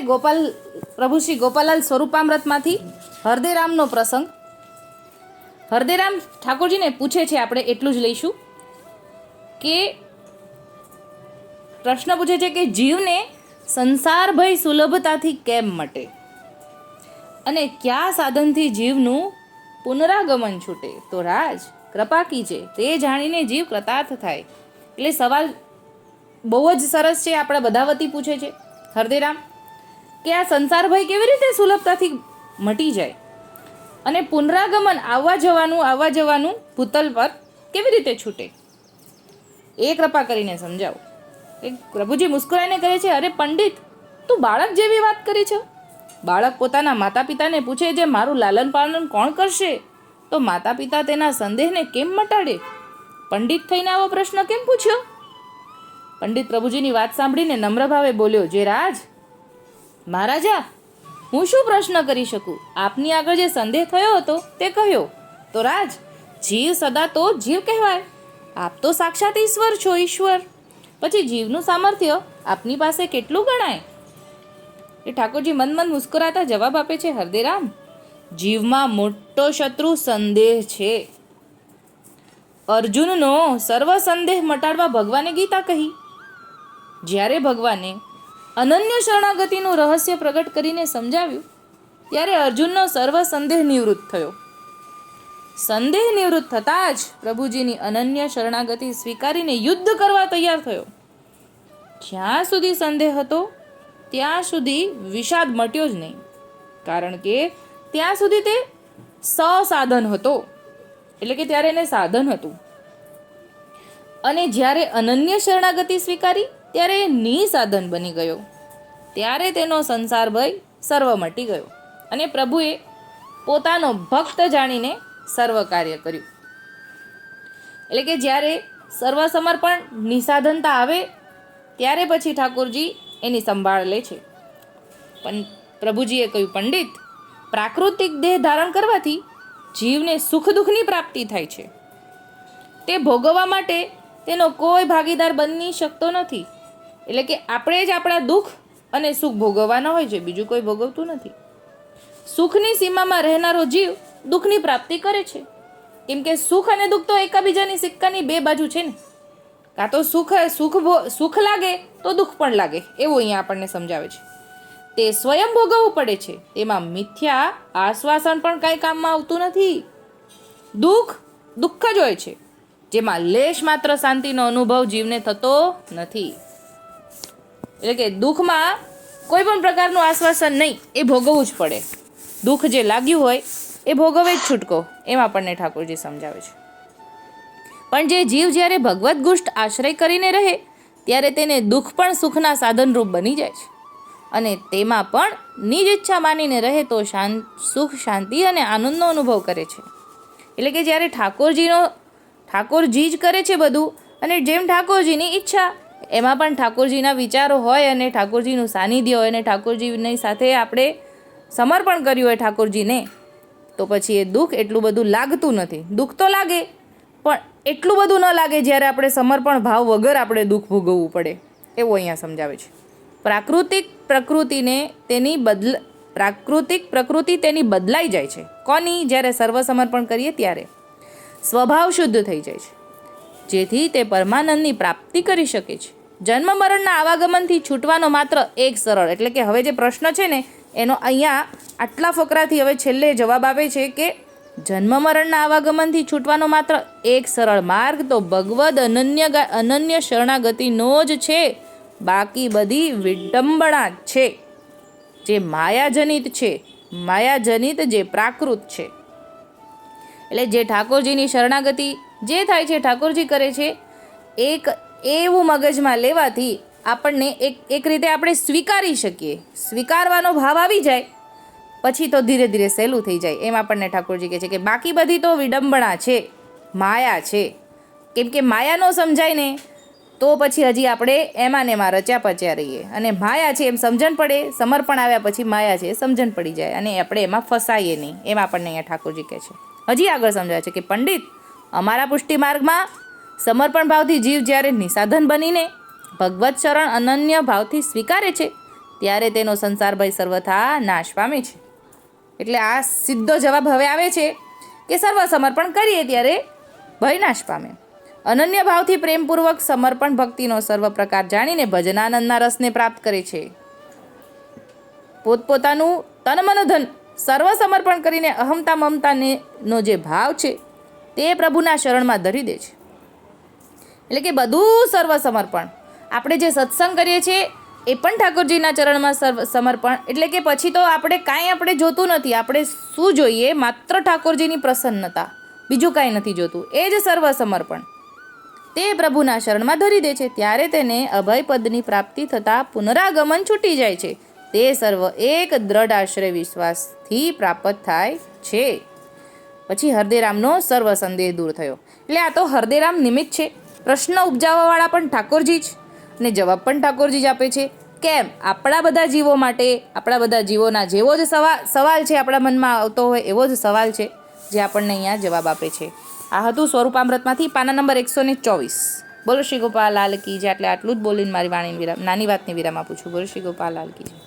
ગોપાલ, પ્રભુ શ્રી ગોપાલાલ સ્વરૂપામૃતમાંથી હરદેરામનો પ્રસંગ. હરદેરામ ઠાકોરજીને પૂછે છે, આપણે એટલું જ લઈશું, કે પ્રશ્ન પૂછે છે કે જીવને સંસાર ભય સુલભતાથી કેમ મટે? અને કયા સાધનથી જીવનું પુનરાગમન છૂટે? તો રાજ, કૃપા કીજે, તે જાણીને જીવ કૃતાર્થ થાય. એટલે સવાલ બહુ જ સરસ છે, આપણા બધા વતી પૂછે છે. હરદેરામ કે આ સંસાર ભય કેવી રીતે સુલભતાથી મટી જાય? અને પુનરાગમન આવવા જવાનું આવવા જવાનું ભૂતલ પર કેવી રીતે છૂટે? એ કૃપા કરીને સમજાવો. એ પ્રભુજી મુસ્કુરાઈને કહે છે, અરે પંડિત, તું બાળક જેવી વાત કરી છે? બાળક પોતાના માતા પિતાને પૂછે જે મારું લાલન પાલન કોણ કરશે? તો માતા પિતા તેના સંદેહને કેમ મટાડે? પંડિત થઈને આવો પ્રશ્ન કેમ પૂછ્યો? પંડિત પ્રભુજીની વાત સાંભળીને નમ્ર ભાવે બોલ્યો, જે રાજ મહારાજા, હું શું પ્રશ્ન કરી શકું? આપની આગળ જે સંદેહ થયો હતો તે કહ્યો. તો રાજ, જીવ સદા તો જીવ કહેવાય. આપ તો સાક્ષાત ઈશ્વર છો, ઈશ્વર. પછી જીવનું સામર્થ્ય આપની પાસે કેટલું ગણાય? એ ઠાકોરજી મન મન મુસ્કરાતા જવાબ આપે છે, હરદેરામ, જીવમાં મોટો શત્રુ સંદેહ છે. અર્જુનનો સર્વ સંદેહ મટાડવા ભગવાને ગીતા કહી. જ્યારે ભગવાને અનન્ય શરણાગતિનું રહસ્ય પ્રગટ કરીને સમજાવ્યું, ત્યારે અર્જુનનો સર્વ સંદેહ નિવૃત્ત થયો. સંદેહ નિવૃત્ત થતાં જ પ્રભુજીની અનન્ય શરણાગતિ સ્વીકારીને યુદ્ધ કરવા તૈયાર થયો. જ્યાં સુધી સંદેહ હતો, ત્યાં સુધી વિષાદ મટ્યો જ નહીં, કારણ કે ત્યાં સુધી તે સસાધન હતો, એટલે કે ત્યારે એને સાધન હતું. અને જ્યારે અનન્ય શરણાગતિ સ્વીકારી ત્યારે એ નિસાધન બની ગયો. ત્યારે તેનો સંસાર ભય સર્વ મટી ગયો અને પ્રભુએ પોતાનો ભક્ત જાણીને સર્વ કાર્ય કર્યું. એટલે કે જ્યારે સર્વ સમર્પણ, નિસાધનતા આવે, ત્યારે પછી ઠાકોરજી એની સંભાળ લે છે. પણ પ્રભુજીએ કહ્યું, પંડિત, પ્રાકૃતિક દેહ ધારણ કરવાથી જીવને સુખ દુઃખની પ્રાપ્તિ થાય છે. તે ભોગવવા માટે તેનો કોઈ ભાગીદાર બની શકતો નથી. એટલે કે આપણે જ આપણા દુઃખ અને સુખ ભોગવવાના હોય છે, બીજું કોઈ ભોગવતું નથી. સુખની સીમામાં રહેનારો જીવ દુઃખની પ્રાપ્તિ કરે છે. કેમ કે સુખ અને દુઃખ તો એકાબીજાની સિક્કાની બે બાજુ છે ને. કાં તો સુખ સુખ સુખ લાગે તો દુઃખ પણ લાગે, એવું અહીંયા આપણને સમજાવે છે. તે સ્વયં ભોગવવું પડે છે, તેમાં મિથ્યા, આશ્વાસન પણ કાંઈ કામમાં આવતું નથી. દુઃખ દુઃખ જ હોય છે, જેમાં લેશ માત્ર શાંતિનો અનુભવ જીવને થતો નથી. એટલે કે દુઃખમાં કોઈ પણ પ્રકારનું આશ્વાસન નહીં, એ ભોગવવું જ પડે. દુઃખ જે લાગ્યું હોય, એ ભોગવે જ છૂટકો, એમ આપણને ઠાકોરજી સમજાવે છે. પણ જે જીવ જ્યારે ભગવદ્ ગુષ્ટ આશ્રય કરીને રહે, ત્યારે તેને દુઃખ પણ સુખના સાધનરૂપ બની જાય છે. અને તેમાં પણ નિજ ઈચ્છા માનીને રહે તો શાંત સુખ, શાંતિ અને આનંદનો અનુભવ કરે છે. એટલે કે જ્યારે ઠાકોરજીનો, ઠાકોરજી જ કરે છે બધું, અને જેમ ઠાકોરજીની ઈચ્છા એમાં પણ ઠાકોરજીના વિચારો હોય અને ઠાકોરજીનું સાનિધ્ય હોય અને ઠાકોરજીની સાથે આપણે સમર્પણ કર્યું હોય ઠાકોરજીને, તો પછી એ દુઃખ એટલું બધું લાગતું નથી. દુઃખ તો લાગે, પણ એટલું બધું ન લાગે જ્યારે આપણે સમર્પણ ભાવ વગર આપણે દુઃખ ભોગવવું પડે. એવું અહીંયા સમજાવે છે. પ્રાકૃતિક પ્રકૃતિને તેની બદલ, પ્રાકૃતિક પ્રકૃતિ તેની બદલાઈ જાય છે. કોની? જ્યારે સર્વસમર્પણ કરીએ ત્યારે. સ્વભાવ શુદ્ધ થઈ જાય છે. જેથી તે પરમાનંદની પ્રાપ્તિ કરી શકે છે. જન્મ મરણના આવાગમનથી છૂટવાનો માત્ર એક સરળ, એટલે કે હવે જે પ્રશ્ન છે ને, એનો અહીંયા આટલા ફકરાથી હવે છેલ્લે જવાબ આવે છે કે જન્મ મરણના આવાગમનથી છૂટવાનો માત્ર એક સરળ માર્ગ તો ભગવદ અનન્ય અનન્ય શરણાગતિનો જ છે. બાકી બધી વિડંબણા છે, જે માયાજનિત છે, માયાજનિત જે પ્રાકૃત છે. એટલે જે ઠાકોરજીની શરણાગતિ જે થાય છે ઠાકોરજી કરે છે, એક એવું મગજમાં લેવાથી આપણને એક એક રીતે આપણે સ્વીકારી શકીએ. સ્વીકારવાનો ભાવ આવી જાય, પછી તો ધીરે ધીરે સહેલું થઈ જાય. એમ આપણને ઠાકોરજી કહે છે કે બાકી બધી તો વિડંબણા છે, માયા છે. કેમ કે માયા ન સમજાય ને, તો પછી હજી આપણે એમાં ને એમાં રચ્યા પચ્યા રહીએ. અને માયા છે એમ સમજણ પડે, સમર્પણ આવ્યા પછી માયા છે એ સમજણ પડી જાય. અને આપણે એમાં ફસાઈએ નહીં. એમ આપણને અહીંયા ઠાકોરજી કહે છે. હજી આગળ સમજાય છે કે પંડિત અમારા પુષ્ટિ માર્ગમાં સમર્પણ ભાવથી જીવ જ્યારે નિસાધન બનીને ભગવત શરણ અનન્ય ભાવથી સ્વીકારે છે, ત્યારે તેનો સંસાર ભય સર્વથા નાશ પામે છે. એટલે આ સીધો જવાબ હવે આવે છે કે સર્વ સમર્પણ કરીએ ત્યારે ભય નાશ પામે. અનન્ય ભાવથી પ્રેમપૂર્વક સમર્પણ ભક્તિનો સર્વ પ્રકાર જાણીને ભજનાનંદના રસને પ્રાપ્ત કરે છે. પોતપોતાનું તન મન ધન સર્વ સમર્પણ કરીને અહમતા મમતાને નો જે ભાવ છે તે પ્રભુના શરણમાં ધરી દે છે. એટલે કે બધું સર્વ સમર્પણ આપણે જે સત્સંગ કરીએ છીએ, એ પણ ઠાકોરજીના ચરણમાં સર્વ, સમર્પણ. એટલે કે પછી તો આપણે કાંઈ આપણે જોતું નથી. આપણે શું જોઈએ? માત્ર ઠાકોરજીની પ્રસન્નતા. બીજું કાંઈ નથી જોતું. એ જ સર્વ સમર્પણ તે પ્રભુના શરણમાં ધરી દે છે. ત્યારે તેને અભય પદની પ્રાપ્તિ થતાં પુનરાગમન છૂટી જાય છે. તે સર્વ એક દ્રઢ આશ્રય વિશ્વાસથી પ્રાપ્ત થાય છે. પછી હરદેરામનો સર્વ સંદેહ દૂર થયો. એટલે આ તો હરદેરામ નિમિત્ત છે. પ્રશ્ન ઉપજાવવાવાળા પણ ઠાકોરજી જ ને જવાબ પણ ઠાકોરજી જ આપે છે. કેમ? આપણા બધા જીવો માટે, આપણા બધા જીવોના જેવો જ સવાલ સવાલ છે આપણા મનમાં આવતો હોય એવો જ સવાલ છે જે આપણને અહીંયા જવાબ આપે છે. આ હતું સ્વરૂપામૃતમાંથી પાના નંબર એકસો ને ચોવીસ. બોલો શ્રી ગોપાલ, લાલ કી જે એટલે આટલું જ બોલીને મારી વાણી વિરામ, નાની વાતની વિરામ આપું છું. બોલો શ્રી ગોપાલ, લાલ કી.